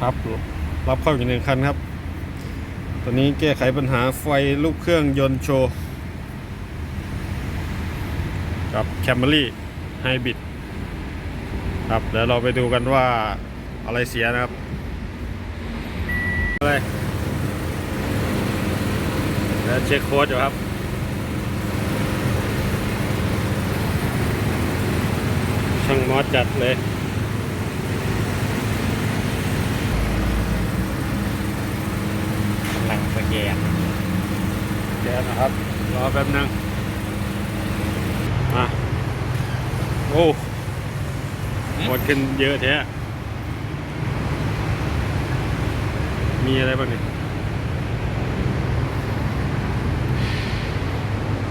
ครับรับเข้าอีกหนึ่งคันครับ ตอนนี้แก้ไขปัญหาไฟลูกเครื่องยนต์โชว์ กับแคมเบรี่ไฮบริดครับเดี๋ยวเราไปดูกันว่าอะไรเสียนะครับอะไรแล้วเช็คโค้ดอยู่ครับช่างมอสจัดเลย กำลังสแกนแกะนะครับ รอแป๊บนึงมาโอ้หมดขึ้นเยอะแท้ มีอะไรบ้างเนี่ย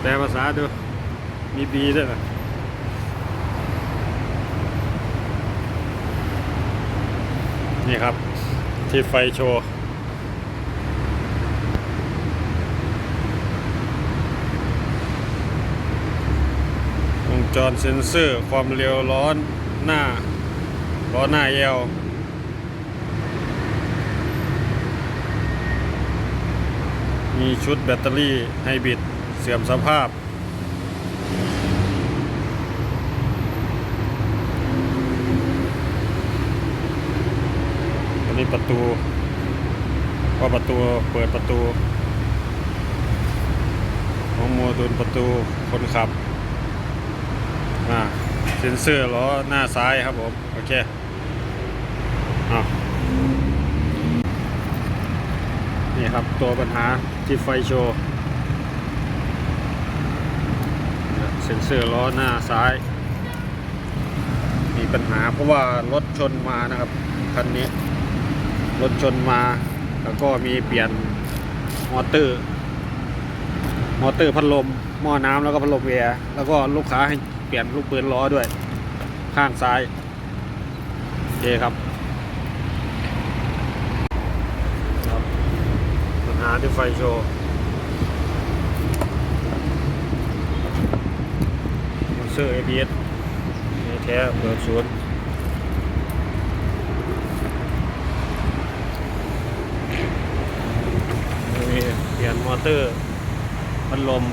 แปลภาษาดู มีบีด้วยนะนี่ครับ ที่ไฟโชว์ จรเซนเซอร์ความเร็วร้อนหน้าล้อหน้าเอวมีชุดแบตเตอรี่ไฮบริดเสื่อมสภาพ อันนี้ประตูว่าประตูเปิดประตูของโมดูลประตูคนขับ อ่าเซ็นเซอร์ล้อหน้าซ้ายครับผม โอเคอานี่ครับตัวปัญหาที่ไฟโชว์ เซ็นเซอร์ล้อหน้าซ้าย มีปัญหาเพราะว่ารถชนมานะครับคันนี้ รถชนมา แล้วก็มีเปลี่ยนมอเตอร์ มอเตอร์พัดลมหม้อน้ำแล้วก็พัดลมแอร์แล้วก็ลูกค้าให้ เปลี่ยนลูกปืนล้อด้วย ข้างซ้ายโอเคครับครับปัญหาที่ไฟโชว์มอเตอร์ ABS นี่แท้เปิดศูนย์นี่เปลี่ยนมอเตอร์พัดลม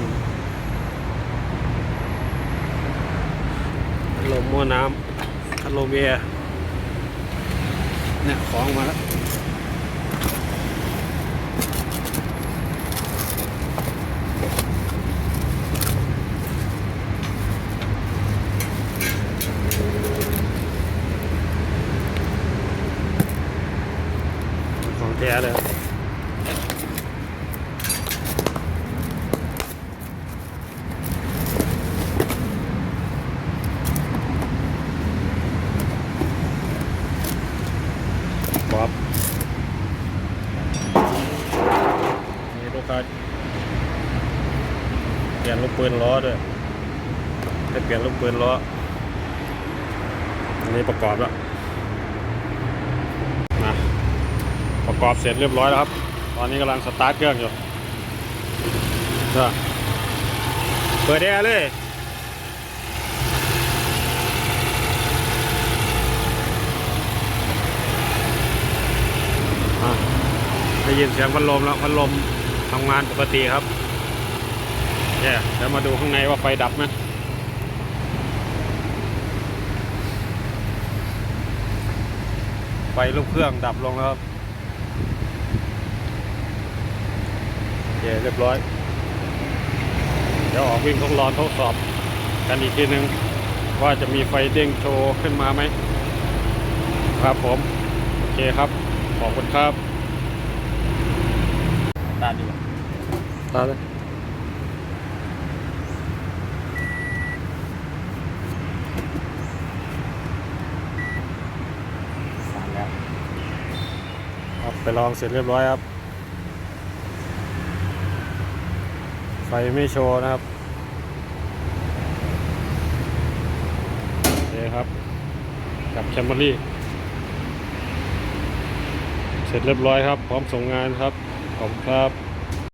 พัด ลมหม้อน้ำพัดลมเบียร์เนี่ยของมาแล้วของแท้เลยครับ ครับ นี่ลูกเปลี่ยนลูกปืนล้อด้วยจะเปลี่ยนลูกปืนล้ออันนี้ประกอบแล้วนะประกอบเสร็จเรียบร้อยแล้วครับ ตอนนี้กำลังสตาร์ทเครื่องอยู่นะเปิดแอร์เลยอะได้ยินเสียงพัดลมแล้วพัดลม ทำงานปกติครับเนี่ยเดี๋ยวมาดูข้างในว่าไฟดับไหมไฟลูกเครื่องดับลงแล้วครับโอเคเรียบร้อย เดี๋ยวออกวิ่งทดลองทดสอบกันอีกทีนึง ว่าจะมีไฟเด้งโชว์ขึ้นมาไหมครับผม โอเคครับ ขอบคุณครับ ตาดูตาเลยสั่นแล้วครับไปลองเสร็จเรียบร้อยครับ ไฟไม่โชว์นะครับโอเคครับ กับแคมเบอรี่ เสร็จเรียบร้อยครับ พร้อมส่งงานครับ ขอบคุณครับ